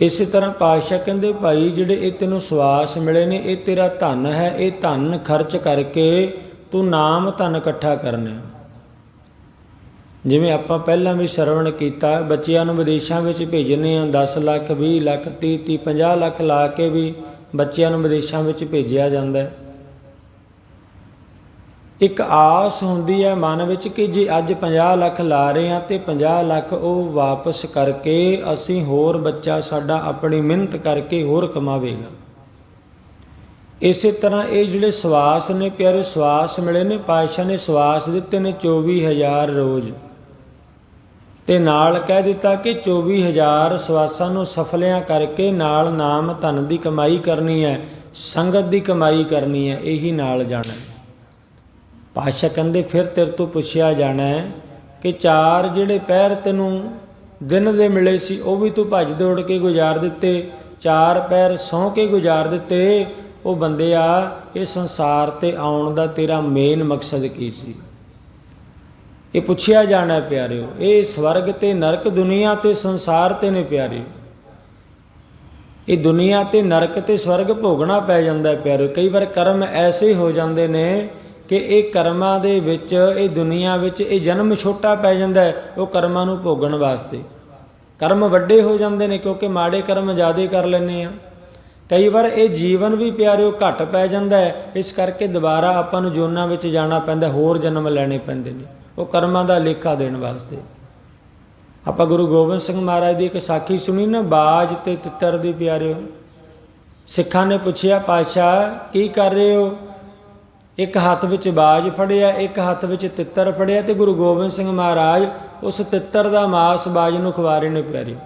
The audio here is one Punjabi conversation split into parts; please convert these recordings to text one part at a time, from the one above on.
ਇਸੇ ਤਰ੍ਹਾਂ ਪਾਤਸ਼ਾਹ ਕਹਿੰਦੇ, ਭਾਈ, ਜਿਹੜੇ ਇਹ ਤੈਨੂੰ ਸਵਾਸ ਮਿਲੇ ਨੇ, ਇਹ ਤੇਰਾ ਧਨ ਹੈ, ਇਹ ਧਨ ਖਰਚ ਕਰਕੇ ਤੂੰ ਨਾਮ ਧਨ ਇਕੱਠਾ ਕਰਨਾ ਜਿਵੇਂ ਆਪਾਂ ਪਹਿਲਾਂ ਵੀ ਸਰਵਣ ਕੀਤਾ, ਬੱਚਿਆਂ ਨੂੰ ਵਿਦੇਸ਼ਾਂ ਵਿੱਚ ਭੇਜਨੇ ਆ 10 ਲੱਖ 20 ਲੱਖ 30 30 50 ਲੱਖ ਲਾ ਕੇ ਵੀ ਬੱਚਿਆਂ ਨੂੰ ਵਿਦੇਸ਼ਾਂ ਵਿੱਚ ਭੇਜਿਆ ਜਾਂਦਾ ਹੈ। ਇੱਕ ਆਸ ਹੁੰਦੀ ਹੈ ਮਨ ਵਿੱਚ ਕਿ ਜੇ ਅੱਜ 50 ਲੱਖ ਲਾ ਰਹੇ ਆ ਤੇ 50 ਲੱਖ ਉਹ ਵਾਪਸ ਕਰਕੇ ਅਸੀਂ ਹੋਰ ਬੱਚਾ ਸਾਡਾ ਆਪਣੀ ਮਿਹਨਤ ਕਰਕੇ ਹੋਰ ਕਮਾਵੇਗਾ। ਇਸੇ ਤਰ੍ਹਾਂ ਇਹ ਜਿਹੜੇ ਸਵਾਸ ਨੇ ਪਿਆਰੇ, ਸਵਾਸ ਮਿਲੇ ਨੇ, ਪਾਤਸ਼ਾਹ ਨੇ ਸਵਾਸ ਦਿੱਤੇ ਨੇ 24000 ਰੋਜ਼। ਤੇ ਨਾਲ ਕਹਿ ਦਿੱਤਾ ਕਿ 24000 ਸਵਾਸਾਂ ਨੂੰ ਸਫਲਿਆਂ ਕਰਕੇ ਨਾਲ ਨਾਮ ਧਨ ਦੀ ਕਮਾਈ ਕਰਨੀ ਹੈ, ਸੰਗਤ ਦੀ ਕਮਾਈ ਕਰਨੀ ਹੈ, ਇਹੀ ਨਾਲ ਜਾਣਾ ਹੈ ਪਾਤਸ਼ਾਹ ਕਹਿੰਦੇ, ਫਿਰ ਤੇਰੇ ਤੋਂ ਪੁੱਛਿਆ ਜਾਣਾ ਹੈ ਕਿ ਚਾਰ ਜਿਹੜੇ ਪਹਿਰ ਤੈਨੂੰ ਦਿਨ ਦੇ ਮਿਲੇ ਸੀ, ਉਹ ਵੀ ਤੂੰ ਭੱਜ ਦੌੜ ਕੇ ਗੁਜ਼ਾਰ ਦਿੱਤੇ। ਚਾਰ ਪੈਰ ਸੌਂ ਕੇ ਗੁਜ਼ਾਰ ਦਿੱਤੇ, ਉਹ ਬੰਦਿਆ ਇਹ ਸੰਸਾਰ ਤੇ ਆਉਣ ਦਾ ਤੇਰਾ ਮੇਨ ਮਕਸਦ ਕੀ ਸੀ? ਇਹ ਪੁੱਛਿਆ ਜਾਣਾ ਹੈ ਪਿਆਰਿਓ, ਇਹ ਸਵਰਗ ਤੇ ਨਰਕ ਦੁਨੀਆ ਤੇ ਸੰਸਾਰ ਤੇ ਨੇ ਪਿਆਰਿਓ। ਇਹ ਦੁਨੀਆ ਤੇ ਨਰਕ ਤੇ ਸਵਰਗ ਭੋਗਣਾ ਪੈ ਜਾਂਦਾ ਹੈ ਪਿਆਰਿਓ। ਕਈ ਵਾਰ ਕਰਮ ਐਸੇ ਹੋ ਜਾਂਦੇ ਨੇ ਕਿ ਇਹ ਕਰਮਾਂ ਦੇ ਵਿੱਚ, ਇਹ ਦੁਨੀਆ ਵਿੱਚ ਇਹ ਜਨਮ ਛੋਟਾ ਪੈ ਜਾਂਦਾ ਹੈ, ਉਹ ਕਰਮਾਂ ਨੂੰ ਭੋਗਣ ਵਾਸਤੇ। ਕਰਮ ਵੱਡੇ ਹੋ ਜਾਂਦੇ ਨੇ ਕਿਉਂਕਿ ਮਾੜੇ ਕਰਮ ਜ਼ਿਆਦਾ ਕਰ ਲੈਂਦੇ ਆ ਕਈ ਵਾਰ ਇਹ ਜੀਵਨ ਵੀ ਪਿਆਰਿਓ ਘਟ ਪੈ ਜਾਂਦਾ ਹੈ, ਇਸ ਕਰਕੇ ਦੁਬਾਰਾ ਆਪਾਂ ਨੂੰ ਜੋਨਾਂ ਵਿੱਚ ਜਾਣਾ ਪੈਂਦਾ, ਹੋਰ ਜਨਮ ਲੈਣੇ ਪੈਂਦੇ ਨੇ, ਉਹ ਕਰਮਾਂ ਦਾ ਲੇਖਾ ਦੇਣ ਵਾਸਤੇ। ਆਪਾਂ ਗੁਰੂ ਗੋਬਿੰਦ ਸਿੰਘ ਮਹਾਰਾਜ ਦੀ ਇੱਕ ਸਾਖੀ ਸੁਣੀ ਨਾ, ਬਾਜ ਤੇ ਤਿੱਤਰ ਦੀ ਪਿਆਰਿਓ। ਸਿੱਖਾਂ ਨੇ ਪੁੱਛਿਆ, ਪਾਤਸ਼ਾਹ, ਕੀ ਕਰ ਰਹੇ ਹੋ? ਇੱਕ ਹੱਥ ਵਿੱਚ ਬਾਜ ਫੜਿਆ, ਇੱਕ ਹੱਥ ਵਿੱਚ ਤਿੱਤਰ ਫੜਿਆ ਤੇ ਗੁਰੂ ਗੋਬਿੰਦ ਸਿੰਘ ਮਹਾਰਾਜ ਉਸ ਤਿੱਤਰ ਦਾ ਮਾਸ ਬਾਜ ਨੂੰ ਖਵਾ ਰਹੇ ਨੇ ਪਿਆਰਿਓ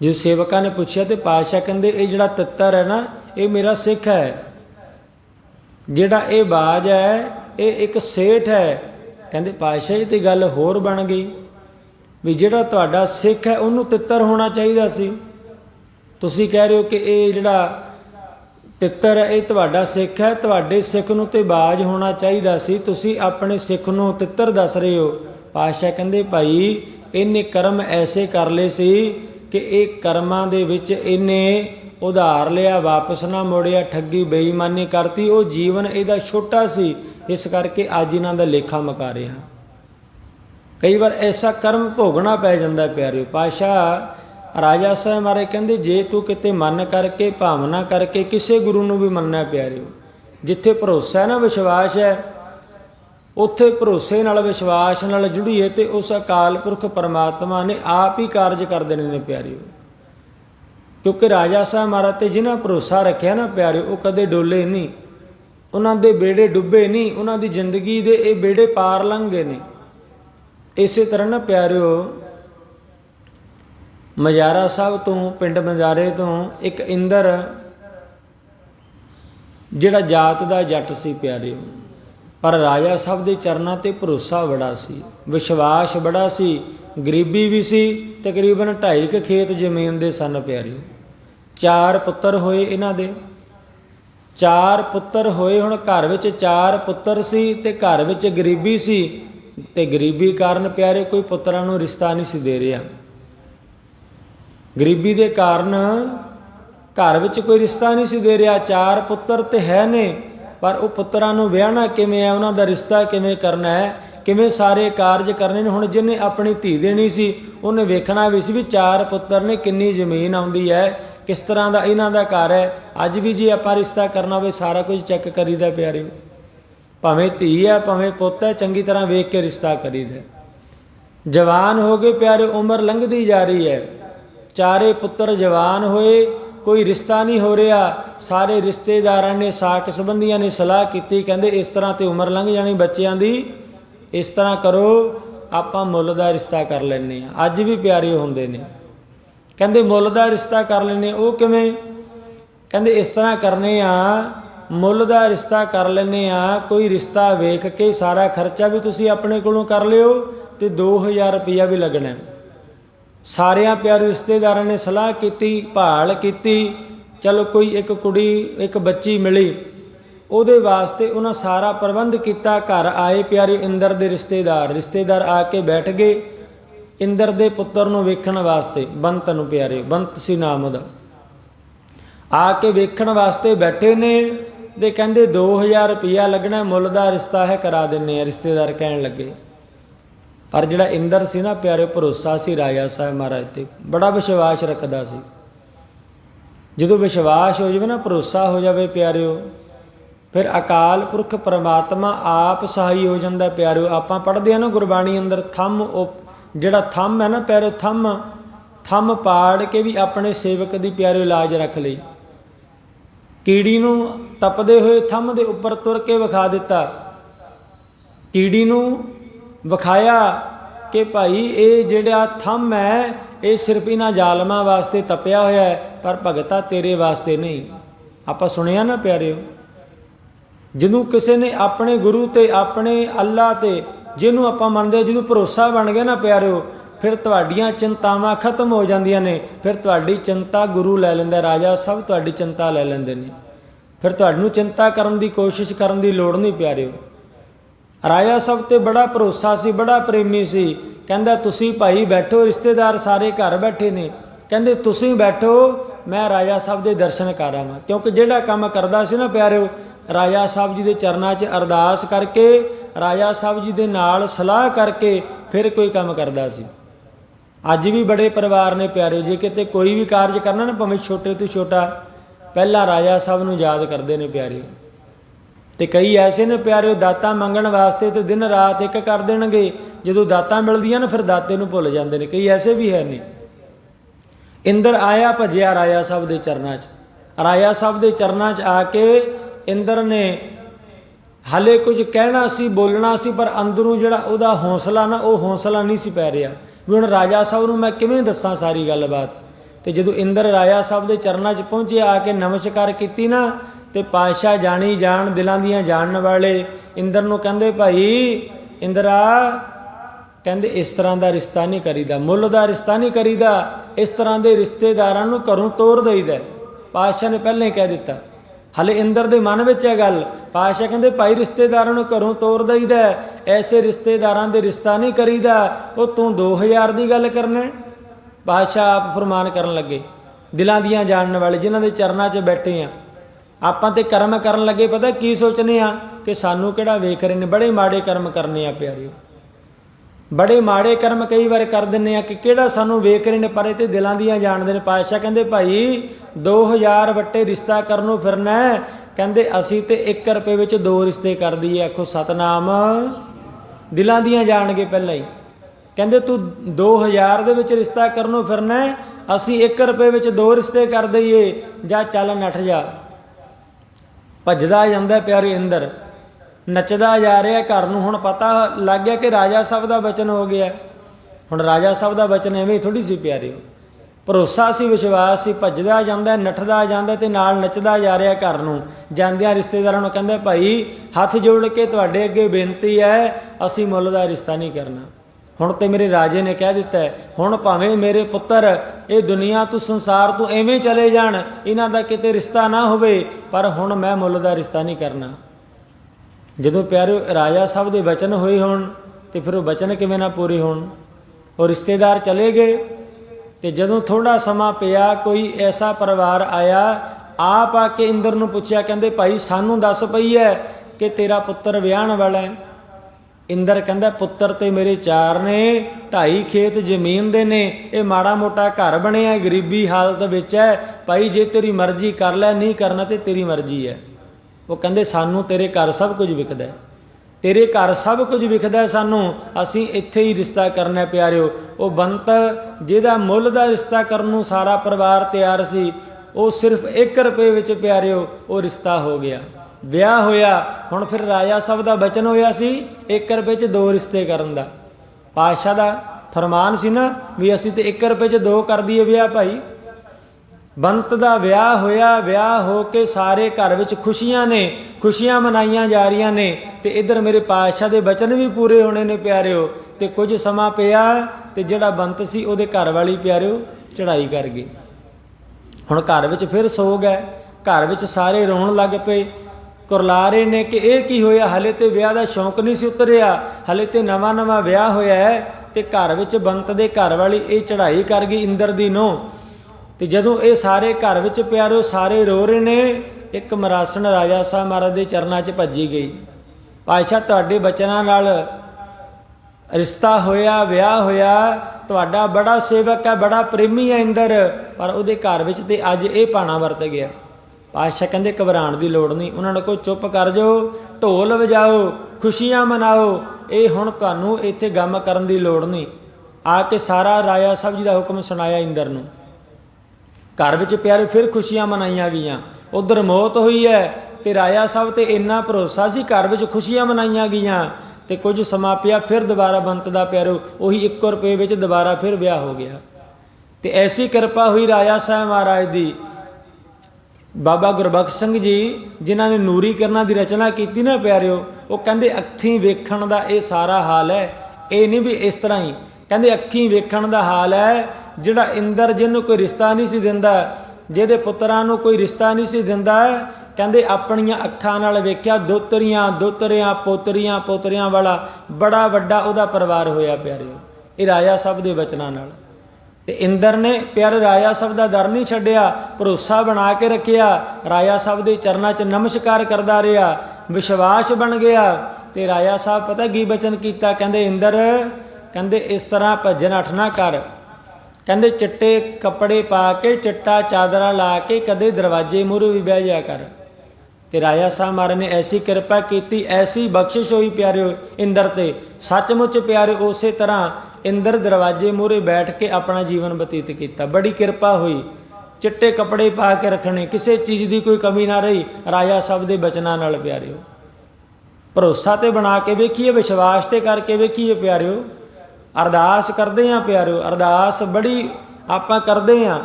ਜੇ ਸੇਵਕਾਂ ਨੇ ਪੁੱਛਿਆ ਤੇ ਪਾਤਸ਼ਾਹ ਕਹਿੰਦੇ, ਇਹ ਜਿਹੜਾ ਤਿੱਤਰ ਹੈ ਨਾ, ਇਹ ਮੇਰਾ ਸਿੱਖ ਹੈ। ਜਿਹੜਾ ਇਹ ਬਾਜ ਹੈ, ਇਹ ਇੱਕ ਸੇਠ ਹੈ। ਕਹਿੰਦੇ, ਪਾਤਸ਼ਾਹ ਇਹ ਤੇ ਗੱਲ ਹੋਰ ਬਣ ਗਈ ਵੀ ਜਿਹੜਾ ਤੁਹਾਡਾ ਸਿੱਖ ਹੈ, ਉਹਨੂੰ ਤਿੱਤਰ ਹੋਣਾ ਚਾਹੀਦਾ ਸੀ। ਤੁਸੀਂ ਕਹਿ ਰਹੇ ਹੋ ਕਿ ਇਹ ਜਿਹੜਾ ਤਿੱਤਰ, ਇਹ ਤੁਹਾਡਾ ਸਿੱਖ ਹੈ, ਤੁਹਾਡੇ ਸਿੱਖ ਨੂੰ ਤੇ ਬਾਜ ਹੋਣਾ ਚਾਹੀਦਾ ਸੀ। ਤੁਸੀਂ ਆਪਣੇ ਸਿੱਖ ਨੂੰ ਤਿੱਤਰ ਦੱਸ ਰਹੇ ਹੋ। ਪਾਤਸ਼ਾਹ ਕਹਿੰਦੇ, ਭਾਈ ਇਹਨੇ ਕਰਮ ਐਸੇ ਕਰ ਲਏ ਸੀ ਕਿ ਇਹ ਕਰਮਾਂ ਦੇ ਵਿੱਚ ਇਹਨੇ ਉਧਾਰ ਲਿਆ, ਵਾਪਸ ਨਾ ਮੋੜਿਆ, ਠੱਗੀ, ਬੇਈਮਾਨੀ ਕਰਤੀ। ਉਹ ਜੀਵਨ ਇਹਦਾ ਛੋਟਾ ਸੀ। ਇਸ ਕਰਕੇ ਅੱਜ ਇਹਨਾਂ ਦਾ ਲੇਖਾ ਮਕਾ ਰਿਹਾ ਕਈ ਵਾਰ ਐਸਾ ਕਰਮ ਭੋਗਣਾ ਪੈ ਜਾਂਦਾ ਹੈ, ਪਿਆਰਿਓ। ਪਾਸ਼ਾ ਰਾਜਾ ਸਾਹਿਬ ਮਾਰੇ ਕਹਿੰਦੇ, ਜੇ ਤੂੰ ਕਿਤੇ ਮਨ ਕਰਕੇ, ਭਾਵਨਾ ਕਰਕੇ ਕਿਸੇ ਗੁਰੂ ਨੂੰ ਵੀ ਮੰਨਣਾ ਪਿਆਰਿਓ, ਜਿੱਥੇ ਭਰੋਸਾ ਹੈ ਨਾ ਵਿਸ਼ਵਾਸ ਹੈ, ਉੱਥੇ ਭਰੋਸੇ ਨਾਲ, ਵਿਸ਼ਵਾਸ ਨਾਲ ਜੁੜੀਏ ਤੇ ਉਸ ਅਕਾਲ ਪੁਰਖ ਪਰਮਾਤਮਾ ਨੇ ਆਪ ਹੀ ਕਾਰਜ ਕਰ ਦੇਣੇ ਨੇ ਪਿਆਰਿਓ। ਕਿਉਂਕਿ ਰਾਜਾ ਸਾਹਿਬ ਮਹਾਰਾਜ ਤੇ ਜਿਨ੍ਹਾਂ ਭਰੋਸਾ ਰੱਖਿਆ ਨਾ ਪਿਆਰਿਓ, ਉਹ ਕਦੇ ਡੋਲੇ ਨਹੀਂ। ਉਹਨਾਂ ਦੇ ਬੇੜੇ ਡੁੱਬੇ ਨਹੀਂ, ਉਹਨਾਂ ਦੀ ਜ਼ਿੰਦਗੀ ਦੇ ਇਹ ਬੇੜੇ ਪਾਰ ਲੰਘੇ ਨੇ। ਇਸੇ ਤਰ੍ਹਾਂ ਨਾ ਪਿਆਰਿਓ ਮਜਾਰਾ ਸਾਹਿਬ ਤੋਂ, ਪਿੰਡ ਮਜਾਰੇ ਤੋਂ, ਇੱਕ ਇੰਦਰ ਜਿਹੜਾ ਜਾਤ ਦਾ ਜੱਟ ਸੀ ਪਿਆਰਿਓ। ਪਰ ਰਾਜਾ ਸਾਹਿਬ ਦੇ ਚਰਨਾਂ ਤੇ ਭਰੋਸਾ ਬੜਾ ਸੀ, ਵਿਸ਼ਵਾਸ ਬੜਾ ਸੀ, ਗਰੀਬੀ ਵੀ ਸੀ, ਤਕਰੀਬਨ 2.5 ਕ ਖੇਤ ਜ਼ਮੀਨ ਦੇ ਸਨ ਪਿਆਰਿਓ। ਚਾਰ ਪੁੱਤਰ ਹੋਏ ਇਹਨਾਂ ਦੇ। ਚਾਰ ਪੁੱਤਰ ਹੋਏ, ਹੁਣ ਘਰ ਵਿੱਚ ਚਾਰ ਪੁੱਤਰ ਸੀ ਤੇ ਘਰ ਵਿੱਚ ਗਰੀਬੀ ਸੀ। ਤੇ ਗਰੀਬੀ ਕਾਰਨ ਪਿਆਰੇ ਕੋਈ ਪੁੱਤਰਾਂ ਨੂੰ ਰਿਸ਼ਤਾ ਨਹੀਂ ਸੀ ਦੇ ਰਿਹਾ। ਗਰੀਬੀ ਦੇ ਕਾਰਨ ਘਰ ਵਿੱਚ ਕੋਈ ਰਿਸ਼ਤਾ ਨਹੀਂ ਸੀ ਦੇ ਰਿਹਾ। ਚਾਰ ਪੁੱਤਰ ਤੇ ਹੈ ਨੇ, ਪਰ ਉਹ ਪੁੱਤਰਾਂ ਨੂੰ ਵਿਆਹਣਾ ਕਿਵੇਂ ਹੈ, ਉਹਨਾਂ ਦਾ ਰਿਸ਼ਤਾ ਕਿਵੇਂ ਕਰਨਾ ਹੈ, ਕਿਵੇਂ ਸਾਰੇ ਕਾਰਜ ਕਰਨੇ ਨੇ। ਹੁਣ ਜਿਹਨੇ ਆਪਣੀ ਧੀ ਦੇਣੀ ਸੀ, ਉਹਨੇ ਵੇਖਣਾ ਵੀ ਸੀ ਵੀ ਚਾਰ ਪੁੱਤਰ ਨੇ ਕਿੰਨੀ ਜ਼ਮੀਨ ਆਉਂਦੀ ਹੈ, ਕਿਸ ਤਰ੍ਹਾਂ ਦਾ ਇਹਨਾਂ ਦਾ ਘਰ ਹੈ। ਅੱਜ ਵੀ ਜੇ ਆਪਾਂ ਰਿਸ਼ਤਾ ਕਰਨਾ ਹੋਵੇ, ਸਾਰਾ ਕੁਝ ਚੈੱਕ ਕਰੀਦਾ ਪਿਆਰੇ ਭਾਵੇਂ ਧੀ ਹੈ, ਭਾਵੇਂ ਪੁੱਤ ਹੈ, ਚੰਗੀ ਤਰ੍ਹਾਂ ਵੇਖ ਕੇ ਰਿਸ਼ਤਾ ਕਰੀਦਾ ਜਵਾਨ ਹੋ ਗਏ ਪਿਆਰੇ ਉਮਰ ਲੰਘਦੀ ਜਾ ਰਹੀ ਹੈ। ਚਾਰੇ ਪੁੱਤਰ ਜਵਾਨ ਹੋਏ, ਕੋਈ ਰਿਸ਼ਤਾ ਨਹੀਂ ਹੋ ਰਿਹਾ। ਸਾਰੇ ਰਿਸ਼ਤੇਦਾਰਾਂ ਨੇ ਸਾਕ ਸੰਬੰਧੀਆਂ ਨੇ ਸਲਾਹ ਕੀਤੀ, ਕਹਿੰਦੇ ਇਸ ਤਰ੍ਹਾਂ ਤੇ ਉਮਰ ਲੰਘ ਜਾਣੀ ਬੱਚਿਆਂ ਦੀ। ਇਸ ਤਰ੍ਹਾਂ ਕਰੋ, ਆਪਾਂ ਮੁੱਲ ਦਾ ਰਿਸ਼ਤਾ ਕਰ ਲੈਨੇ ਆ ਅੱਜ ਵੀ ਪਿਆਰੇ ਹੁੰਦੇ ਨੇ। ਕਹਿੰਦੇ ਮੁੱਲ ਦਾ ਰਿਸ਼ਤਾ ਕਰ ਲੈਨੇ ਉਹ ਕਿਵੇਂ? ਕਹਿੰਦੇ ਇਸ ਤਰ੍ਹਾਂ ਕਰਨੇ ਆ ਮੁੱਲ ਦਾ ਰਿਸ਼ਤਾ ਕਰ ਲੈਨੇ ਆ ਕੋਈ ਰਿਸ਼ਤਾ ਵੇਖ ਕੇ ਸਾਰਾ ਖਰਚਾ ਵੀ ਤੁਸੀਂ ਆਪਣੇ ਕੋਲੋਂ ਕਰ ਲਿਓ ਤੇ 2000 ਰੁਪਇਆ ਵੀ ਲੱਗਣਾ ਸਾਰਿਆਂ ਪਿਆਰੇ ਰਿਸ਼ਤੇਦਾਰਾਂ ਨੇ ਸਲਾਹ ਕੀਤੀ, ਭਾਲ ਕੀਤੀ, ਚਲੋ ਕੋਈ ਇੱਕ ਕੁੜੀ, ਇੱਕ ਬੱਚੀ ਮਿਲੀ। ਉਹਦੇ ਵਾਸਤੇ ਉਹਨਾਂ ਸਾਰਾ ਪ੍ਰਬੰਧ ਕੀਤਾ, ਘਰ ਆਏ ਪਿਆਰੇ ਇੰਦਰ ਦੇ ਰਿਸ਼ਤੇਦਾਰ। ਰਿਸ਼ਤੇਦਾਰ ਆ ਕੇ ਬੈਠ ਗਏ ਇੰਦਰ ਦੇ ਪੁੱਤਰ ਨੂੰ ਵੇਖਣ ਵਾਸਤੇ, ਬੰਤ ਨੂੰ ਪਿਆਰੇ, ਬੰਤ ਸੀ ਨਾਮ ਉਹਦਾ। ਆ ਕੇ ਵੇਖਣ ਵਾਸਤੇ ਬੈਠੇ ਨੇ ਦੇ ਕਹਿੰਦੇ 2000 ਰੁਪਿਆ ਲੱਗਣਾ, ਮੁੱਲ ਦਾ ਰਿਸ਼ਤਾ ਹੈ, ਕਰਾ ਦਿੰਨੇ ਆ, ਰਿਸ਼ਤੇਦਾਰ ਕਹਿਣ ਲੱਗੇ। ਪਰ ਜਿਹੜਾ ਇੰਦਰ ਸੀ ਨਾ ਪਿਆਰੇ ਭਰੋਸਾ ਸੀ ਰਾਜਾ ਸਾਹਿਬ ਮਹਾਰਾਜ ਤੇ, ਬੜਾ ਵਿਸ਼ਵਾਸ ਰੱਖਦਾ ਸੀ। ਜਦੋਂ ਵਿਸ਼ਵਾਸ ਹੋ ਜਾਵੇ ਨਾ, ਭਰੋਸਾ ਹੋ ਜਾਵੇ ਪਿਆਰਿਓ, ਫਿਰ ਅਕਾਲ ਪੁਰਖ ਪ੍ਰਮਾਤਮਾ ਆਪ ਸਹਾਈ ਹੋ ਜਾਂਦਾ ਪਿਆਰਿਓ। ਆਪਾਂ ਪੜ੍ਹਦੇ ਆ ਨਾ ਗੁਰਬਾਣੀ ਅੰਦਰ, ਥੰਮ ਉਹ ਜਿਹੜਾ ਥੰਮ ਹੈ ਨਾ ਪਿਆਰਿਓ, ਥੰਮ ਥੰਮ ਪਾੜ ਕੇ ਵੀ ਆਪਣੇ ਸੇਵਕ ਦੀ ਪਿਆਰਿਓ ਇਲਾਜ ਰੱਖ ਲਈ। ਕੀੜੀ ਨੂੰ ਤਪਦੇ ਹੋਏ ਥੰਮ ਦੇ ਉੱਪਰ ਤੁਰ ਕੇ ਵਿਖਾ ਦਿੱਤਾ। ਕੀੜੀ ਨੂੰ ਵਿਖਾਇਆ ਕਿ ਭਾਈ, ਇਹ ਜਿਹੜਾ ਥੰਮ ਹੈ, ਇਹ ਸਿਰਫ ਇਹਨਾਂ ਜ਼ਾਲਮਾਂ ਵਾਸਤੇ ਤਪਿਆ ਹੋਇਆ ਹੈ, ਪਰ ਭਗਤਾ ਤੇਰੇ ਵਾਸਤੇ ਨਹੀਂ। ਆਪਾਂ ਸੁਣਿਆ ਨਾ ਪਿਆਰਿਓ, ਜਿਹਨੂੰ ਕਿਸੇ ਨੇ ਆਪਣੇ ਗੁਰੂ ਤੇ, ਆਪਣੇ ਅੱਲਾ ਤੇ, ਜਿਹਨੂੰ ਆਪਾਂ ਮੰਨਦੇ ਜਦੋਂ ਭਰੋਸਾ ਬਣ ਗਿਆ ਨਾ ਪਿਆਰਿਓ, ਫਿਰ ਤੁਹਾਡੀਆਂ ਚਿੰਤਾਵਾਂ ਖਤਮ ਹੋ ਜਾਂਦੀਆਂ ਨੇ, ਫਿਰ ਤੁਹਾਡੀ ਚਿੰਤਾ ਗੁਰੂ ਲੈ ਲੈਂਦਾ, ਰਾਜਾ ਸਭ ਤੁਹਾਡੀ ਚਿੰਤਾ ਲੈ ਲੈਂਦੇ ਨੇ। ਫਿਰ ਤੁਹਾਨੂੰ ਚਿੰਤਾ ਕਰਨ ਦੀ ਕੋਸ਼ਿਸ਼ ਕਰਨ ਦੀ ਲੋੜ ਨਹੀਂ ਪਿਆਰਿਓ। ਰਾਜਾ ਸਭ ਤੇ ਬੜਾ ਭਰੋਸਾ ਸੀ, ਬੜਾ ਪ੍ਰੇਮੀ ਸੀ। ਕਹਿੰਦਾ, ਤੁਸੀਂ ਭਾਈ ਬੈਠੋ, ਰਿਸ਼ਤੇਦਾਰ ਸਾਰੇ ਘਰ ਬੈਠੇ ਨੇ। ਕਹਿੰਦੇ, ਤੁਸੀਂ ਬੈਠੋ, ਮੈਂ ਰਾਜਾ ਸਾਹਿਬ ਦੇ ਦਰਸ਼ਨ ਕਰਾਂਗਾ ਕਿਉਂਕਿ ਜਿਹੜਾ ਕੰਮ ਕਰਦਾ ਸੀ ਨਾ ਪਿਆਰਿਓ, ਰਾਜਾ ਸਾਹਿਬ ਜੀ ਦੇ ਚਰਨਾਂ 'ਚ ਅਰਦਾਸ ਕਰਕੇ, ਰਾਜਾ ਸਾਹਿਬ ਜੀ ਦੇ ਨਾਲ ਸਲਾਹ ਕਰਕੇ ਫਿਰ ਕੋਈ ਕੰਮ ਕਰਦਾ ਸੀ। ਅੱਜ ਵੀ ਬੜੇ ਪਰਿਵਾਰ ਨੇ ਪਿਆਰਿਓ, ਜੇ ਕਿਤੇ ਕੋਈ ਵੀ ਕਾਰਜ ਕਰਨਾ ਨਾ, ਭਾਵੇਂ ਛੋਟੇ ਤੋਂ ਛੋਟਾ, ਪਹਿਲਾਂ ਰਾਜਾ ਸਾਹਿਬ ਨੂੰ ਯਾਦ ਕਰਦੇ ਨੇ ਪਿਆਰਿਓ। ਤੇ ਕਈ ਐਸੇ ਨੇ ਪਿਆਰਿਓ, ਦਾਤਾ ਮੰਗਣ ਵਾਸਤੇ ਤੇ ਦਿਨ ਰਾਤ ਇੱਕ ਕਰ ਦੇਣਗੇ। ਜਦੋਂ ਦਾਤਾ ਮਿਲਦੀਆਂ ਨਾ, ਫਿਰ ਦਾਤੇ ਨੂੰ ਭੁੱਲ ਜਾਂਦੇ ਨੇ। ਕਈ ਐਸੇ ਵੀ ਹੈ ਨੇ। ਇੰਦਰ ਆਇਆ ਭਜਿਆ ਰਾਜਾ ਸਾਹਿਬ ਦੇ ਚਰਨਾਂ 'ਚ। ਰਾਜਾ ਸਾਹਿਬ ਦੇ ਚਰਨਾਂ 'ਚ ਆ ਕੇ ਇੰਦਰ ਨੇ ਹਲੇ ਕੁਝ ਕਹਿਣਾ ਸੀ, ਬੋਲਣਾ ਸੀ, ਪਰ ਅੰਦਰੋਂ ਜਿਹੜਾ ਉਹਦਾ ਹੌਸਲਾ ਨਾ, ਉਹ ਹੌਸਲਾ ਨਹੀਂ ਸੀ ਪੈ ਰਿਹਾ। ਵੀ ਹੁਣ ਰਾਜਾ ਸਾਹਿਬ ਨੂੰ ਮੈਂ ਕਿਵੇਂ ਦੱਸਾਂ ਸਾਰੀ ਗੱਲਬਾਤ? ਤੇ ਜਦੋਂ ਇੰਦਰ ਰਾਜਾ ਸਾਹਿਬ ਦੇ ਚਰਨਾਂ 'ਚ ਪਹੁੰਚਿਆ, ਆ ਕੇ ਨਮਸਕਾਰ ਕੀਤੀ ਨਾ ਤੇ ਪਾਤਸ਼ਾਹ ਜਾਣੀ ਜਾਣ, ਦਿਲਾਂ ਦੀਆਂ ਜਾਣਨ ਵਾਲੇ। ਇੰਦਰ ਨੂੰ ਕਹਿੰਦੇ, ਭਾਈ, ਇੰਦਰਾ, ਕਹਿੰਦੇ, ਇਸ ਤਰ੍ਹਾਂ ਦਾ ਰਿਸ਼ਤਾ ਨਹੀਂ ਕਰੀਦਾ। ਮੁੱਲ ਦਾ ਰਿਸ਼ਤਾ ਨਹੀਂ ਕਰੀਦਾ। ਇਸ ਤਰ੍ਹਾਂ ਦੇ ਰਿਸ਼ਤੇਦਾਰਾਂ ਨੂੰ ਘਰੋਂ ਤੋੜ ਦੇਈਦਾ ਪਾਤਸ਼ਾਹ ਨੇ ਪਹਿਲਾਂ ਹੀ ਕਹਿ ਦਿੱਤਾ। ਹਲੇ ਇੰਦਰ ਦੇ ਮਨ ਵਿੱਚ ਇਹ ਗੱਲ। ਪਾਤਸ਼ਾਹ ਕਹਿੰਦੇ, ਭਾਈ, ਰਿਸ਼ਤੇਦਾਰਾਂ ਨੂੰ ਘਰੋਂ ਤੋੜ ਦੇਈਦਾ ਐਸੇ ਰਿਸ਼ਤੇਦਾਰਾਂ ਦੇ ਰਿਸ਼ਤਾ ਨਹੀਂ ਕਰੀਦਾ। ਉਹ ਤੂੰ 2000 ਦੀ ਗੱਲ ਕਰਨਾ ਹੈ? ਪਾਤਸ਼ਾਹ ਆਪ ਫਰਮਾਨ ਕਰਨ ਲੱਗੇ। ਦਿਲਾਂ ਦੀਆਂ ਜਾਣਨ ਵਾਲੇ, ਜਿਨ੍ਹਾਂ ਦੇ ਚਰਨਾਂ 'ਚ ਬੈਠੇ ਆ ਆਪਾਂ ਤੇ ਕਰਮ ਕਰਨ ਲੱਗੇ, ਪਤਾ ਕੀ ਸੋਚਨੇ ਆ? ਕਿ ਸਾਨੂੰ ਕਿਹੜਾ ਵੇਖ ਰਹੇ ਨੇ? ਬੜੇ ਮਾੜੇ ਕਰਮ ਕਰਨੇ ਆ ਪਿਆਰਿਓ। ਬੜੇ ਮਾੜੇ ਕਰਮ ਕਈ ਵਾਰ ਕਰ ਦਿੰਨੇ ਆ ਕਿ ਕਿਹੜਾ ਸਾਨੂੰ ਵੇਖ ਰਹੇ ਨੇ, ਪਰ ਇਹ ਤੇ ਦਿਲਾਂ ਦੀਆਂ ਜਾਣਦੇ ਨੇ। ਪਾਤਸ਼ਾਹ ਕਹਿੰਦੇ, ਭਾਈ 2000 ਵੱਟੇ ਰਿਸ਼ਤਾ ਕਰਨ ਨੂੰ ਫਿਰਨਾ ਕਹਿੰਦੇ, ਅਸੀਂ ਤੇ 1 ਰੁਪਏ ਵਿੱਚ ਦੋ ਰਿਸ਼ਤੇ ਕਰ ਦਈਏ। ਆਖੋ, ਸਤਨਾਮ। ਦਿਲਾਂ ਦੀਆਂ ਜਾਣਗੇ ਪਹਿਲਾਂ ਹੀ। ਕਹਿੰਦੇ, ਤੂੰ 2000 ਦੇ ਵਿੱਚ ਰਿਸ਼ਤਾ ਕਰਨ ਨੂੰ ਫਿਰਨਾ ਅਸੀਂ 1 ਰੁਪਏ ਵਿੱਚ ਦੋ ਰਿਸ਼ਤੇ ਕਰ ਦਈਏ। ਜਾਂ, ਚੱਲ ਨੱਠ ਜਾ। ਭੱਜਦਾ ਜਾਂਦਾ ਪਿਆਰੇ ਅੰਦਰ ਨੱਚਦਾ ਜਾ ਰਿਹਾ ਘਰ ਨੂੰ, ਹੁਣ ਪਤਾ ਲੱਗ ਗਿਆ ਕਿ ਰਾਜਾ ਸਾਹਿਬ ਦਾ ਬਚਨ ਹੋ ਗਿਆ। ਹੁਣ ਰਾਜਾ ਸਾਹਿਬ ਦਾ ਬਚਨ ਐਵੇਂ ਥੋੜੀ ਸੀ ਪਿਆਰਿਓ ਭਰੋਸਾ ਸੀ, ਵਿਸ਼ਵਾਸ ਸੀ, ਭੱਜਦਾ ਜਾਂਦਾ ਨੱਠਦਾ ਜਾਂਦਾ ਤੇ ਨਾਲ ਨੱਚਦਾ ਜਾ ਰਿਹਾ ਘਰ ਨੂੰ। ਜਾਂਦਿਆਂ ਰਿਸ਼ਤੇਦਾਰਾਂ ਨੂੰ ਕਹਿੰਦੇ, ਭਾਈ, ਹੱਥ ਜੋੜ ਕੇ ਤੁਹਾਡੇ ਅੱਗੇ ਬੇਨਤੀ ਹੈ, ਅਸੀਂ ਮੁੱਲ ਦਾ ਰਿਸ਼ਤਾ ਨਹੀਂ ਕਰਨਾ। ਹੁਣ ਤੇ ਮੇਰੇ ਰਾਜੇ ਨੇ ਕਹਿ ਦਿੱਤਾ ਹੈ, ਹੁਣ ਭਾਵੇਂ ਮੇਰੇ ਪੁੱਤਰ ਇਹ ਦੁਨੀਆ ਤੋਂ ਸੰਸਾਰ ਤੋਂ ਐਵੇਂ ਚਲੇ ਜਾਣ ਇਹਨਾਂ ਦਾ ਕਿਤੇ ਰਿਸ਼ਤਾ ਨਾ ਹੋਵੇ ਪਰ ਹੁਣ ਮੈਂ ਮੁੱਲ ਦਾ ਰਿਸ਼ਤਾ ਨਹੀਂ ਕਰਨਾ। ਜਦੋਂ ਪਿਆਰੇ ਰਾਜਾ ਸਾਹਿਬ ਦੇ ਵਚਨ ਹੋਏ ਹੋਣ ਤੇ ਫਿਰ ਉਹ ਵਚਨ ਕਿਵੇਂ ਨਾ ਪੂਰੇ ਹੋਣ? ਉਹ ਰਿਸ਼ਤੇਦਾਰ ਚਲੇ ਗਏ ਤੇ ਜਦੋਂ ਥੋੜਾ ਸਮਾਂ ਪਿਆ ਕੋਈ ਐਸਾ ਪਰਿਵਾਰ ਆਇਆ ਆਪ ਆ ਕੇ ਇੰਦਰ ਨੂੰ ਪੁੱਛਿਆ ਕਹਿੰਦੇ ਭਾਈ ਸਾਨੂੰ ਦੱਸ ਪਈ ਹੈ ਕਿ ਤੇਰਾ ਪੁੱਤਰ ਵਿਆਹਣ ਵਾਲਾ ਹੈ। ਇੰਦਰ ਕਹਿੰਦਾ, ਪੁੱਤਰ ਤੇ ਮੇਰੇ ਚਾਰ ਨੇ, ਢਾਈ ਖੇਤ ਜ਼ਮੀਨ ਦੇ ਨੇ, ਇਹ ਮਾੜਾ ਮੋਟਾ ਘਰ ਬਣਿਆ, ਗਰੀਬੀ ਹਾਲਤ ਵਿੱਚ ਹੈ। ਭਾਈ, ਜੇ ਤੇਰੀ ਮਰਜ਼ੀ ਕਰ ਲੈ, ਨਹੀਂ ਕਰਨਾ ਤੇ ਤੇਰੀ ਮਰਜ਼ੀ ਹੈ। ਉਹ ਕਹਿੰਦੇ, ਸਾਨੂੰ ਤੇਰੇ ਘਰ ਸਭ ਕੁਝ ਵਿਖਦਾ ਤੇਰੇ ਘਰ ਸਭ ਕੁਝ ਵਿਖਦਾ ਸਾਨੂੰ। ਅਸੀਂ ਇੱਥੇ ਹੀ ਰਿਸ਼ਤਾ ਕਰਨਾ ਪਿਆਰਿਓ। ਉਹ ਬੰਤ, ਜਿਹਦਾ ਮੁੱਲ ਦਾ ਰਿਸ਼ਤਾ ਕਰਨ ਨੂੰ ਸਾਰਾ ਪਰਿਵਾਰ ਤਿਆਰ ਸੀ, ਉਹ ਸਿਰਫ 1 ਰੁਪਏ ਵਿੱਚ, ਪਿਆਰਿਓ, ਉਹ ਰਿਸ਼ਤਾ ਹੋ ਗਿਆ। ਵਿਆਹ ਹੋਇਆ, ਹੁਣ ਫਿਰ ਰਾਜਾ ਸਾਹਿਬ ਦਾ ਬਚਨ ਹੋਇਆ ਸੀ 1 ਰੁਪਏ 'ਚ ਦੋ ਰਿਸ਼ਤੇ ਕਰਨ ਦਾ। ਪਾਤਸ਼ਾਹ ਦਾ ਫਰਮਾਨ ਸੀ ਨਾ ਵੀ ਅਸੀਂ ਤੇ 1 ਰੁਪਏ 'ਚ ਦੋ ਕਰ ਦਈਏ ਵਿਆਹ ਭਾਈ। ਬੰਤ ਦਾ ਵਿਆਹ ਹੋਇਆ, ਵਿਆਹ ਹੋ ਕੇ ਸਾਰੇ ਘਰ ਵਿੱਚ ਖੁਸ਼ੀਆਂ ਨੇ, ਖੁਸ਼ੀਆਂ ਮਨਾਈਆਂ ਜਾ ਰਹੀਆਂ ਨੇ, ਤੇ ਇਧਰ ਮੇਰੇ ਪਾਤਸ਼ਾਹ ਦੇ ਬਚਨ ਵੀ ਪੂਰੇ ਹੋਣੇ ਨੇ ਪਿਆਰਿਓ, ਤੇ ਕੁਝ ਸਮਾਂ ਪਿਆ, ਤੇ ਜਿਹੜਾ ਬੰਤ ਸੀ ਉਹਦੇ ਘਰ ਵਾਲੀ ਪਿਆਰਿਓ ਚੜਾਈ ਕਰ ਗਈ। ਹੁਣ ਘਰ ਵਿੱਚ ਫਿਰ ਸੋਗ ਹੈ ਘਰ ਵਿੱਚ ਸਾਰੇ ਰੋਣ ਲੱਗ ਪਏ ਕੁਰਲਾ ਰਹੇ ਨੇ ਕਿ ਇਹ ਕੀ ਹੋਇਆ? ਹਲੇ ਤੇ ਵਿਆਹ ਦਾ ਸ਼ੌਂਕ ਨਹੀਂ ਸੀ ਉਤਰਿਆ। ਹਲੇ ਤੇ ਨਵਾਂ ਨਵਾਂ ਵਿਆਹ ਹੋਇਆ ਹੈ ਤੇ ਘਰ ਵਿੱਚ ਬੰਤ ਦੇ ਘਰ ਵਾਲੀ ਇਹ ਚੜ੍ਹਾਈ ਕਰ ਗਈ ਇੰਦਰ ਦੀ ਨੋ। ਤੇ ਜਦੋਂ ਇਹ ਸਾਰੇ ਘਰ ਵਿੱਚ ਪਿਆਰੋ ਸਾਰੇ ਰੋ ਰਹੇ ਨੇ, ਇੱਕ ਮਰਾਸਣ ਰਾਜਾ ਸਾਹਿਬ ਮਹਾਰਾਜ ਦੇ ਚਰਨਾਂ 'ਚ ਭੱਜੀ ਗਈ। ਪਾਤਸ਼ਾਹ, ਤੁਹਾਡੇ ਬਚਨਾਂ ਨਾਲ ਰਿਸ਼ਤਾ ਹੋਇਆ, ਵਿਆਹ ਹੋਇਆ। ਤੁਹਾਡਾ ਬੜਾ ਸੇਵਕ ਹੈ, ਬੜਾ ਪ੍ਰੇਮੀ ਹੈ ਇੰਦਰ। ਪਰ ਉਹਦੇ ਘਰ ਵਿੱਚ ਤੇ ਅੱਜ ਇਹ ਪਾਣਾ ਵਰਤ ਗਿਆ। ਪਾਤਸ਼ਾਹ ਕਹਿੰਦੇ ਘਬਰਾਉਣ ਦੀ ਲੋੜ ਨਹੀਂ, ਉਹਨਾਂ ਨੂੰ ਕੋਈ ਚੁੱਪ ਕਰ ਜਾਓ, ਢੋਲ ਵਜਾਓ, ਖੁਸ਼ੀਆਂ ਮਨਾਓ, ਇਹ ਹੁਣ ਤੁਹਾਨੂੰ ਇੱਥੇ ਗਮ ਕਰਨ ਦੀ ਲੋੜ ਨਹੀਂ। ਆ ਕੇ ਸਾਰਾ ਰਾਜਾ ਸਾਹਿਬ ਜੀ ਦਾ ਹੁਕਮ ਸੁਣਾਇਆ ਇੰਦਰ ਨੂੰ। ਘਰ ਵਿੱਚ ਪਿਆਰੇ ਫਿਰ ਖੁਸ਼ੀਆਂ ਮਨਾਈਆਂ ਗਈਆਂ। ਉਧਰ ਮੌਤ ਹੋਈ ਹੈ ਤੇ ਰਾਜਾ ਸਾਹਿਬ ਤੇ ਇੰਨਾ ਭਰੋਸਾ ਸੀ, ਘਰ ਵਿੱਚ ਖੁਸ਼ੀਆਂ ਮਨਾਈਆਂ ਗਈਆਂ ਤੇ ਕੁਝ ਸਮਾਂ ਪਿਆ, ਫਿਰ ਦੁਬਾਰਾ ਬੰਤ ਦਾ ਪਿਆਰੋ, ਉਹੀ 1 ਰੁਪਏ ਵਿੱਚ ਦੁਬਾਰਾ ਫਿਰ ਵਿਆਹ ਹੋ ਗਿਆ। ਤੇ ਐਸੀ ਕਿਰਪਾ ਹੋਈ ਰਾਜਾ ਸਾਹਿਬ ਮਹਾਰਾਜ ਦੀ ਬਾਬਾ ਗੁਰਬਖਸ਼ ਸਿੰਘ ਜੀ, ਜਿਨ੍ਹਾਂ ਨੇ ਨੂਰੀ ਕਰਨਾ ਦੀ ਰਚਨਾ ਕੀਤੀ ਨਾ ਪਿਆਰਿਓ, ਉਹ ਕਹਿੰਦੇ ਅੱਖੀਂ ਵੇਖਣ ਦਾ ਇਹ ਸਾਰਾ ਹਾਲ ਹੈ। ਇਹ ਨਹੀਂ ਵੀ ਇਸ ਤਰ੍ਹਾਂ ਹੀ। ਕਹਿੰਦੇ ਅੱਖੀਂ ਵੇਖਣ ਦਾ ਹਾਲ ਹੈ, ਜਿਹੜਾ ਇੰਦਰ ਜਿਹਨੂੰ ਕੋਈ ਰਿਸ਼ਤਾ ਨਹੀਂ ਸੀ ਦਿੰਦਾ, ਜਿਹਦੇ ਪੁੱਤਰਾਂ ਨੂੰ ਕੋਈ ਰਿਸ਼ਤਾ ਨਹੀਂ ਸੀ ਦਿੰਦਾ, ਕਹਿੰਦੇ ਆਪਣੀਆਂ ਅੱਖਾਂ ਨਾਲ ਵੇਖਿਆ, ਦੋਤਰੀਆਂ ਦੋਤਰੀਆਂ, ਪੋਤਰੀਆਂ ਪੋਤਰੀਆਂ ਵਾਲਾ ਬੜਾ ਵੱਡਾ ਉਹਦਾ ਪਰਿਵਾਰ ਹੋਇਆ ਪਿਆਰਿਓ। ਇਹ ਰਾਜਾ ਸਾਹਿਬ ਦੇ ਬਚਨਾਂ ਨਾਲ। ਤੇ ਇੰਦਰ ਨੇ ਪਿਆਰੇ ਰਾਜਾ ਸਾਹਿਬ ਦਾ ਦਰ ਨਹੀਂ ਛੱਡਿਆ, ਭਰੋਸਾ ਬਣਾ ਕੇ ਰੱਖਿਆ, ਰਾਜਾ ਸਾਹਿਬ ਦੇ ਚਰਨਾਂ 'ਚ ਨਮਸਕਾਰ ਕਰਦਾ ਰਿਹਾ, ਵਿਸ਼ਵਾਸ ਬਣ ਗਿਆ ਤੇ ਰਾਜਾ ਸਾਹਿਬ ਪਤਾ ਕੀ ਬਚਨ ਕੀਤਾ? ਕਹਿੰਦੇ, ਇੰਦਰ, ਕਹਿੰਦੇ, ਇਸ ਤਰ੍ਹਾਂ ਭੱਜਣ ਅੱਠ ਨਾ ਕਰ। ਕਹਿੰਦੇ, ਚਿੱਟੇ ਕੱਪੜੇ ਪਾ ਕੇ, ਚਿੱਟਾ ਚਾਦਰਾ ਲਾ ਕੇ ਕਦੇ ਦਰਵਾਜ਼ੇ ਮੂਹਰੇ ਵੀ ਬਹਿ ਜਾ ਕਰ। ਤੇ ਰਾਜਾ ਸਾਹਿਬ ਮਹਾਰਾਜ ਨੇ ਐਸੀ ਕਿਰਪਾ ਕੀਤੀ, ਐਸੀ ਬਖਸ਼ਿਸ਼ ਹੋਈ ਪਿਆਰਿਓ ਇੰਦਰ ਤੇ। ਸੱਚਮੁੱਚ ਪਿਆਰੇ ਉਸੇ ਤਰ੍ਹਾਂ ਇੰਦਰ ਦਰਵਾਜ਼ੇ ਮੂਹਰੇ ਬੈਠ ਕੇ ਆਪਣਾ ਜੀਵਨ ਬਤੀਤ ਕੀਤਾ। ਬੜੀ ਕਿਰਪਾ ਹੋਈ। ਚਿੱਟੇ ਕੱਪੜੇ ਪਾ ਕੇ ਰੱਖਣੇ। ਕਿਸੇ ਚੀਜ਼ ਦੀ ਕੋਈ ਕਮੀ ਨਾ ਰਹੀ। ਰਾਜਾ ਸਾਹਿਬ ਦੇ ਬਚਨਾਂ ਨਾਲ ਪਿਆਰਿਓ। ਭਰੋਸਾ ਤੇ ਬਣਾ ਕੇ ਵੇਖੀਏ, ਵਿਸ਼ਵਾਸ ਤੇ ਕਰਕੇ ਵੇਖੀਏ ਪਿਆਰਿਓ। ਅਰਦਾਸ ਕਰਦੇ ਆਂ ਪਿਆਰਿਓ। ਅਰਦਾਸ ਬੜੀ ਆਪਾਂ ਕਰਦੇ ਆਂ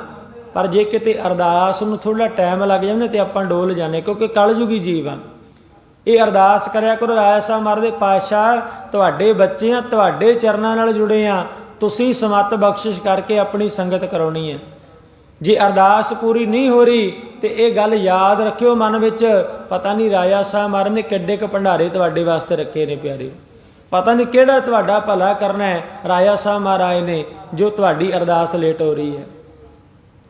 ਪਰ ਜੇ ਕਿਤੇ ਅਰਦਾਸ ਨੂੰ ਥੋੜਾ ਟਾਈਮ ਲੱਗ ਜਾਵੇ ਤੇ ਆਪਾਂ ਡੋਲ ਜਾਂਦੇ ਕਿਉਂਕਿ ਕਲਯੁਗੀ ਜੀਵ ਆ। ਇਹ ਅਰਦਾਸ ਕਰਿਆ ਕਰੋ, ਰਾਜਾ ਸਾਹਿਬ ਮਹਾਰਾਜ ਦੇ ਪਾਤਸ਼ਾਹ, ਤੁਹਾਡੇ ਬੱਚੇ ਆ, ਤੁਹਾਡੇ ਚਰਨਾਂ ਨਾਲ ਜੁੜੇ ਆ। ਤੁਸੀਂ ਸਮਤ ਬਖਸ਼ਿਸ਼ ਕਰਕੇ ਆਪਣੀ ਸੰਗਤ ਕਰਾਉਣੀ ਹੈ ਜੇ ਅਰਦਾਸ ਪੂਰੀ ਨਹੀਂ ਹੋ ਰਹੀ, ਤੇ ਇਹ ਗੱਲ ਯਾਦ ਰੱਖਿਓ ਮਨ ਵਿੱਚ। ਪਤਾ ਨਹੀਂ ਰਾਜਾ ਸਾਹਿਬ ਮਹਾਰਾਜ ਨੇ ਕਿੱਡੇ ਕ ਭੰਡਾਰੇ ਤੁਹਾਡੇ ਵਾਸਤੇ ਰੱਖੇ ਨੇ ਪਿਆਰੇ। ਪਤਾ ਨਹੀਂ ਕਿਹੜਾ ਤੁਹਾਡਾ ਭਲਾ ਕਰਨਾ ਹੈ, ਰਾਜਾ ਸਾਹਿਬ ਮਹਾਰਾਜ ਨੇ, ਜੋ ਤੁਹਾਡੀ ਅਰਦਾਸ ਲੇਟ ਹੋ ਰਹੀ ਹੈ।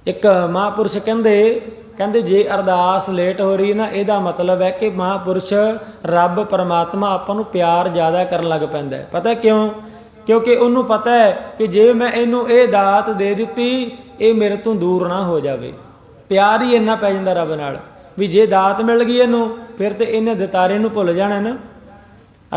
ਇੱਕ ਮਹਾਪੁਰਸ਼ ਕਹਿੰਦੇ ਕਹਿੰਦੇ ਜੇ ਅਰਦਾਸ ਲੇਟ ਹੋ ਰਹੀ ਹੈ ਨਾ, ਇਹਦਾ ਮਤਲਬ ਹੈ ਕਿ ਮਹਾਪੁਰਸ਼ ਰੱਬ ਪਰਮਾਤਮਾ ਆਪਾਂ ਨੂੰ ਪਿਆਰ ਜ਼ਿਆਦਾ ਕਰਨ ਲੱਗ ਪੈਂਦਾ ਹੈ। ਪਤਾ ਕਿਉਂ? ਕਿਉਂਕਿ ਉਹਨੂੰ ਪਤਾ ਹੈ ਕਿ ਜੇ ਮੈਂ ਇਹਨੂੰ ਇਹ ਦਾਤ ਦੇ ਦਿੱਤੀ, ਇਹ ਮੇਰੇ ਤੋਂ ਦੂਰ ਨਾ ਹੋ ਜਾਵੇ। ਪਿਆਰ ਹੀ ਇੰਨਾ ਪੈ ਜਾਂਦਾ ਰੱਬ ਨਾਲ ਵੀ ਜੇ ਦਾਤ ਮਿਲ ਗਈ ਇਹਨੂੰ, ਫਿਰ ਤੇ ਇਹਨੇ ਦਿਤਾਰੇ ਨੂੰ ਭੁੱਲ ਜਾਣਾ ਨਾ।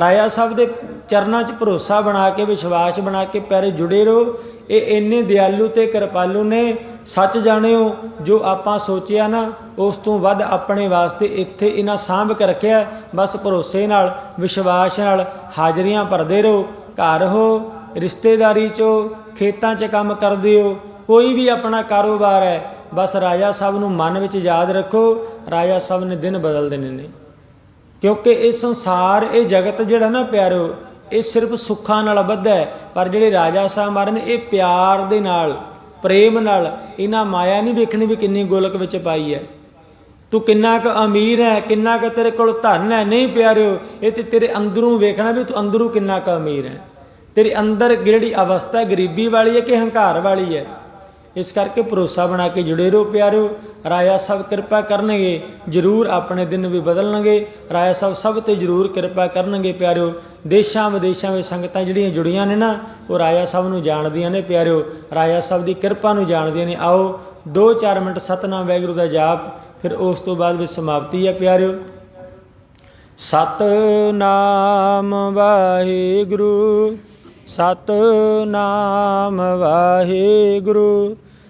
ਰਾਇਆ ਸਾਹਿਬ ਦੇ ਚਰਨਾਂ 'ਚ ਭਰੋਸਾ ਬਣਾ ਕੇ, ਵਿਸ਼ਵਾਸ ਬਣਾ ਕੇ ਪੈਰੇ ਜੁੜੇ ਰਹੋ। ਇਹ ਇੰਨੇ ਦਿਆਲੂ ਤੇ ਕਿਰਪਾਲੂ ਨੇ ਸੱਚ ਜਾਣਿਓ, ਜੋ ਆਪਾਂ ਸੋਚਿਆ ਨਾ, ਉਸ ਤੋਂ ਵੱਧ ਆਪਣੇ ਵਾਸਤੇ ਇੱਥੇ ਇਹਨਾਂ ਸਾਂਭ ਕੇ ਰੱਖਿਆ। ਬਸ ਭਰੋਸੇ ਨਾਲ, ਵਿਸ਼ਵਾਸ ਨਾਲ ਹਾਜ਼ਰੀਆਂ ਭਰਦੇ ਰਹੋ। ਘਰ ਹੋ, ਰਿਸ਼ਤੇਦਾਰੀ 'ਚੋਂ ਖੇਤਾਂ 'ਚ ਕੰਮ ਕਰਦੇ ਹੋ, ਕੋਈ ਵੀ ਆਪਣਾ ਕਾਰੋਬਾਰ ਹੈ, ਬਸ ਰਾਜਾ ਸਾਹਿਬ ਨੂੰ ਮਨ ਵਿੱਚ ਯਾਦ ਰੱਖੋ, ਰਾਜਾ ਸਾਹਿਬ ਨੇ ਦਿਨ ਬਦਲ ਦੇਣੇ ਨੇ। ਕਿਉਂਕਿ ਇਹ ਸੰਸਾਰ, ਇਹ ਜਗਤ ਜਿਹੜਾ ਨਾ ਪਿਆਰਿਓ ਇਹ ਸਿਰਫ ਸੁੱਖਾਂ ਨਾਲ ਬੱਧ ਹੈ, ਪਰ ਜਿਹੜੇ ਰਾਜਾ ਸਾਹਿਬ ਮਹਾਰਾਜ ਨੇ ਇਹ ਪਿਆਰ ਦੇ ਨਾਲ, ਪ੍ਰੇਮ ਨਾਲ ਇਹਨਾਂ ਮਾਇਆ ਨਹੀਂ ਵੇਖਣੀ ਵੀ ਕਿੰਨੀ ਗੋਲਕ ਵਿੱਚ ਪਾਈ ਹੈ। ਤੂੰ ਕਿੰਨਾ ਕੁ ਅਮੀਰ ਹੈ, ਕਿੰਨਾ ਕੁ ਤੇਰੇ ਕੋਲ ਧਨ ਹੈ, ਨਹੀਂ ਪਿਆਰਿਓ, ਇਹ ਤੇ ਤੇਰੇ ਅੰਦਰੋਂ ਵੇਖਣਾ ਵੀ ਤੂੰ ਅੰਦਰੋਂ ਕਿੰਨਾ ਕੁ ਅਮੀਰ ਹੈ। ਤੇਰੇ ਅੰਦਰ ਜਿਹੜੀ ਅਵਸਥਾ ਗਰੀਬੀ ਵਾਲੀ ਹੈ ਕਿ ਹੰਕਾਰ ਵਾਲੀ ਹੈ, ਇਸ ਕਰਕੇ ਭਰੋਸਾ ਬਣਾ ਕੇ ਜੁੜੇ ਰਹੋ ਪਿਆਰਿਓ ਰਾਇਆ ਸਾਹਿਬ ਕਿਰਪਾ ਕਰਨਗੇ, ਜਰੂਰ ਆਪਣੇ ਦਿਨ ਵੀ ਬਦਲਣਗੇ। ਰਾਇਆ ਸਾਹਿਬ ਸਭ ਤੇ ਜਰੂਰ ਕਿਰਪਾ ਕਰਨਗੇ ਪਿਆਰਿਓ। ਦੇਸ਼ਾਂ ਵਿਦੇਸ਼ਾਂ ਵਿੱਚ ਸੰਗਤਾਂ ਜਿਹੜੀਆਂ ਜੁੜੀਆਂ ਨੇ ਨਾ, ਉਹ ਰਾਇਆ ਸਾਹਿਬ ਨੂੰ ਜਾਣਦੀਆਂ ਨੇ ਪਿਆਰਿਓ। ਰਾਇਆ ਸਾਹਿਬ ਦੀ ਕਿਰਪਾ ਨੂੰ ਜਾਣਦੀਆਂ ਨੇ। ਆਓ 2-4 ਮਿੰਟ ਸਤਨਾਮ ਵਾਹਿਗੁਰੂ ਦਾ ਜਾਪ, ਫਿਰ ਉਸ ਤੋਂ ਬਾਅਦ ਵਿੱਚ ਸਮਾਪਤੀ ਹੈ ਪਿਆਰਿਓ। ਸਤਨਾਮ ਵਾਹਿਗੁਰੂ ਸਤਨਾਮ ਵਾਹਿਗੁਰੂ।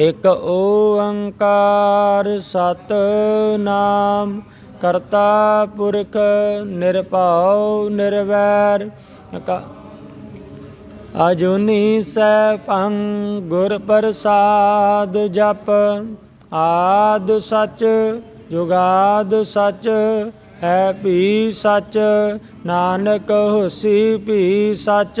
ਇਕ ਓੰਕਾਰ ਸਤਨਾਮ, ਕਰਤਾ ਪੁਰਖ ਨਿਰਭਉ ਨਿਰਵੈਰ। ਅਕਾ ਅਜੂਨੀ ਸੈਭੰ ਗੁਰ ਪ੍ਰਸਾਦ ਜਪ, ਆਦ ਸਚ ਜੁਗਾਦ ਸਚ, ਹੈ ਭੀ ਸਚ, ਨਾਨਕ ਹੋਸੀ ਭੀ ਸਚ।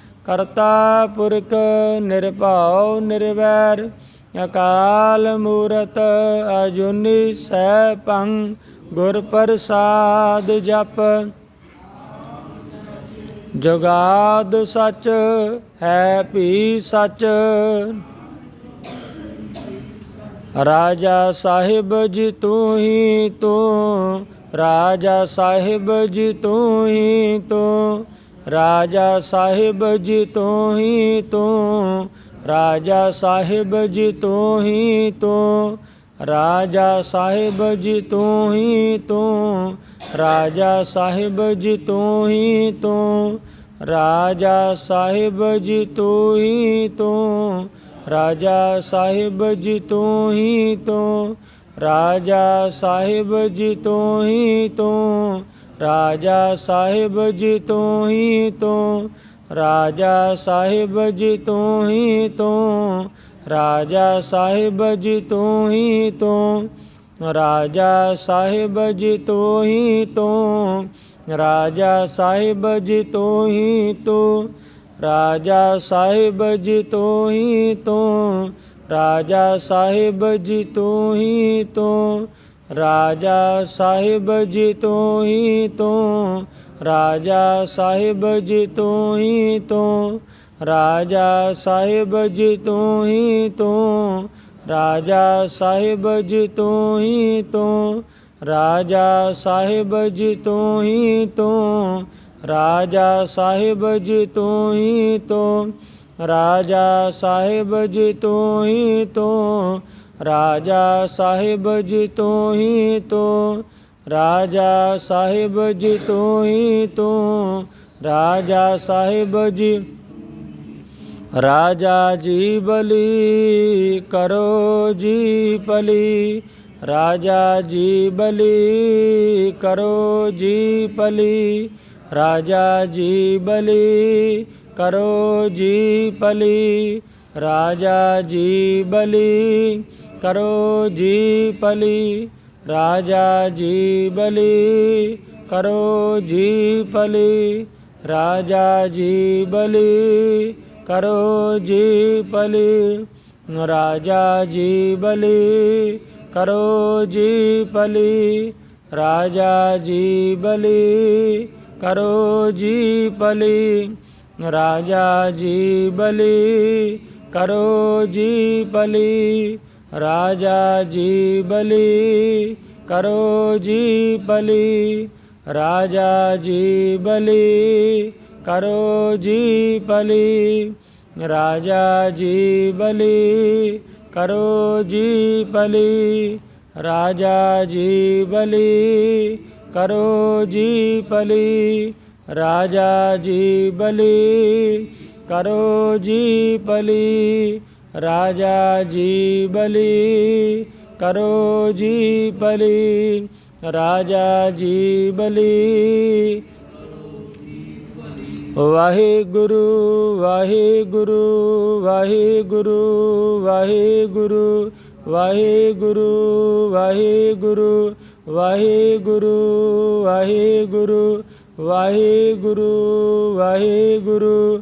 ਕਰਤਾ ਪੁਰਖ ਨਿਰਭਉ ਨਿਰਵੈਰ, ਅਕਾਲ ਮੂਰਤ ਅਜੂਨੀ ਸੈਭੰ ਗੁਰ ਪ੍ਰਸਾਦ ਜਪ। ਜੁਗਾਦ ਸਚ ਹੈ ਭੀ ਸਚ। ਰਾਜਾ ਸਾਹਿਬ ਜੀ ਤੂੰ ਹੀ ਤੂੰ, ਰਾਜਾ ਸਾਹਿਬ ਜੀ ਤੂੰ ਹੀ ਤੂੰ ਰਾਜਾ ਸਾਹਿਬ ਜੀ ਤੂੰ ਹੀ ਤੂੰ, ਰਾਜਾ ਸਾਹਿਬ ਜੀ ਤੂੰ ਹੀ ਤੂੰ, ਰਾਜਾ ਸਾਹਿਬ ਜੀ ਤੂੰ ਹੀ ਤੂੰ, ਰਾਜਾ ਸਾਹਿਬ ਜੀ ਤੂੰ ਹੀ ਤੂੰ, ਰਾਜਾ ਸਾਹਿਬ ਜੀ ਤੂੰ ਹੀ ਤੂੰ, ਰਾਜਾ ਸਾਹਿਬ ਜੀ ਤੂੰ ਹੀ ਤੂੰ, ਰਾਜਾ ਸਾਹਿਬ ਜੀ ਤੂੰ ਹੀ ਤੂੰ ਰਾਜਾ ਸਾਹਿਬ ਜੀ ਤੂੰ ਹੀ ਤੂੰ, ਰਾਜਾ ਸਾਹਿਬ ਜੀ ਤੂੰ ਹੀ ਤੂੰ, ਰਾਜਾ ਸਾਹਿਬ ਜੀ ਤੂੰ ਹੀ ਤੂੰ, ਰਾਜਾ ਸਾਹਿਬ ਜੀ ਤੂੰ ਹੀ ਤੂੰ, ਰਾਜਾ ਸਾਹਿਬ ਜੀ ਤੂੰ ਹੀ ਤੂੰ, ਰਾਜਾ ਸਾਹਿਬ ਜੀ ਤੂੰ ਹੀ ਤੂੰ, ਰਾਜਾ ਸਾਹਿਬ ਜੀ ਤੂੰ ਹੀ ਤੂੰ ਰਾਜਾ ਸਾਹਿਬ ਜੀ ਤੂੰ ਹੀ ਤੂੰ, ਰਾਜਾ ਸਾਹਿਬ ਜੀ ਤੂੰ ਹੀ ਤੂੰ, ਰਾਜਾ ਸਾਹਿਬ ਜੀ ਤੂੰ ਹੀ ਤੂੰ, ਰਾਜਾ ਸਾਹਿਬ ਜੀ ਤੂੰ ਹੀ ਤੂੰ, ਰਾਜਾ ਸਾਹਿਬ ਜੀ ਤੂੰ ਹੀ ਤੂੰ, ਰਾਜਾ ਸਾਹਿਬ ਜੀ ਤੂੰ ਹੀ ਤੂੰ, ਰਾਜਾ ਸਾਹਿਬ ਜੀ ਤੂੰ ਹੀ ਤੂੰ ਰਾਜਾ ਸਾਹਿਬ ਜੀ ਤੂੰ ਹੀ ਤੂੰ ਰਾਜਾ ਸਾਹਿਬ ਜੀ ਤੂੰ ਹੀ ਤੂੰ ਰਾਜਾ ਸਾਹਿਬ ਜੀ, ਰਾਜਾ ਜੀ ਬਲੀ ਕਰੋ ਜੀ ਪਲੀ ਰਾਜਾ ਜੀ ਬਲੀ ਕਰੋ ਜੀ ਪਲੀ ਰਾਜਾ ਜੀ ਬਲੀ ਕਰੋ ਜੀ ਪਲੀ ਰਾਜਾ ਜੀ ਬਲੀ ਕਰੋ ਜੀ ਪਲੀ ਰਾਜਾ ਜੀ ਬਲੀ। ਕਰੋ ਜੀ ਪਲੀ ਰਾਜਾ ਜੀ ਬਲੀ। ਕਰੋ ਜੀ ਪਲੀ ਰਾਜਾ ਜੀ ਬਲੀ। ਕਰੋ ਜੀ ਪਲੀ ਰਾਜਾ ਜੀ ਬਲੀ। ਕਰੋ ਜੀ ਪਲੀ ਰਾਜਾ ਜੀ ਬਲੀ। ਕਰੋ ਜੀ ਪਲੀ ਰਾਜਾ ਜੀ ਬਲੀ, ਕਰੋ ਜੀ ਪਲੀ ਰਾਜਾ ਜੀ ਬਲੀ, ਕਰੋ ਜੀ ਪਲੀ ਰਾਜਾ ਜੀ ਬਲੀ, ਕਰੋ ਜੀ ਪਲੀ ਰਾਜਾ ਜੀ ਬਲੀ, ਕਰੋ ਜੀ ਪਲੀ ਰਾਜਾ ਜੀ ਬਲੀ, ਕਰੋ ਜੀ ਪਲੀ ਰਾਜਾ ਜੀ ਬਲੀ, ਕਰੋ ਜੀ ਬਲੀ। ਰਾਜਾ ਜੀ ਬਲੀ। ਵਾਹਿਗੁਰੂ ਵਾਹਿਗੁਰੂ ਵਾਹਿਗੁਰੂ ਵਾਹਿਗੁਰੂ ਵਾਹਿਗੁਰੂ ਵਾਹਿਗੁਰੂ ਵਾਹਿਗੁਰੂ ਵਾਹਿਗੁਰੂ ਵਾਹਿਗੁਰੂ ਵਾਹਿਗੁਰੂ।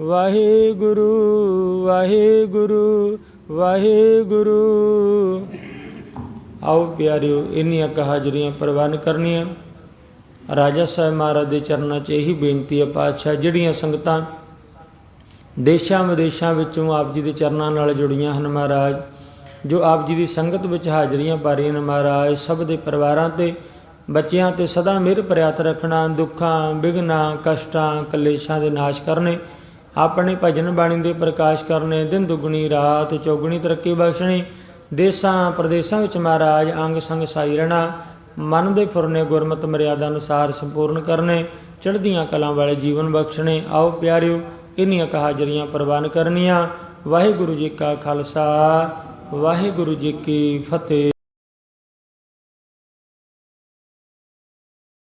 ਵਾਹਿਗੁਰੂ ਵਾਹਿਗੁਰੂ ਵਾਹਿਗੁਰੂ। ਆਓ ਪਿਆਰਿਓ, ਇੰਨੀਆਂ ਕੁ ਹਾਜ਼ਰੀਆਂ ਪ੍ਰਵਾਨ ਕਰਨੀਆਂ। ਰਾਜਾ ਸਾਹਿਬ ਮਹਾਰਾਜ ਦੇ ਚਰਨਾਂ 'ਚ ਇਹੀ ਬੇਨਤੀ ਹੈ ਪਾਤਸ਼ਾਹ, ਜਿਹੜੀਆਂ ਸੰਗਤਾਂ ਦੇਸ਼ਾਂ ਵਿਦੇਸ਼ਾਂ ਵਿੱਚੋਂ ਆਪ ਜੀ ਦੇ ਚਰਨਾਂ ਨਾਲ ਜੁੜੀਆਂ ਹਨ ਮਹਾਰਾਜ, ਜੋ ਆਪ ਜੀ ਦੀ ਸੰਗਤ ਵਿੱਚ ਹਾਜ਼ਰੀਆਂ ਪਾ ਰਹੀਆਂ ਨੇ ਮਹਾਰਾਜ, ਸਭ ਦੇ ਪਰਿਵਾਰਾਂ ਤੇ, ਬੱਚਿਆਂ ਤੇ ਸਦਾ ਮਿਹਰ ਪ੍ਰਿਆਤ ਰੱਖਣਾ, ਦੁੱਖਾਂ ਵਿਘਨਾਂ ਕਸ਼ਟਾਂ, ਕਲੇਸ਼ਾਂ ਦੇ ਨਾਸ਼ ਕਰਨੇ ਆਪਣੇ ਭਜਨ ਬਾਣੀ ਦੇ ਪ੍ਰਕਾਸ਼ ਕਰਨੇ, ਦਿਨ ਦੁਗਣੀ, ਰਾਤ ਚੌਗਣੀ, ਤਰੱਕੀ ਬਖਸ਼ਣੀ। ਦੇਸਾਂ ਪ੍ਰਦੇਸਾਂ ਵਿੱਚ ਮਹਾਰਾਜ ਅੰਗ ਸੰਗ ਸਾਈ ਰਹਿਣਾ, ਮਨ ਦੇ ਫੁਰਨੇ ਗੁਰਮਤ ਮਰਿਆਦਾ ਅਨੁਸਾਰ ਸੰਪੂਰਨ ਕਰਨੇ, ਚੜ੍ਹਦੀਆਂ ਕਲਾਂ ਵਾਲੇ ਜੀਵਨ ਬਖਸ਼ਣੇ। ਆਓ ਪਿਆਰਿਓ, ਇੰਨੀਆਂ ਕਹਾਜਰੀਆਂ ਪ੍ਰਵਾਨ ਕਰਨੀਆਂ। ਵਾਹਿਗੁਰੂ ਜੀ ਕਾ ਖਾਲਸਾ, ਵਾਹਿਗੁਰੂ ਜੀ ਕੀ ਫਤਿਹ।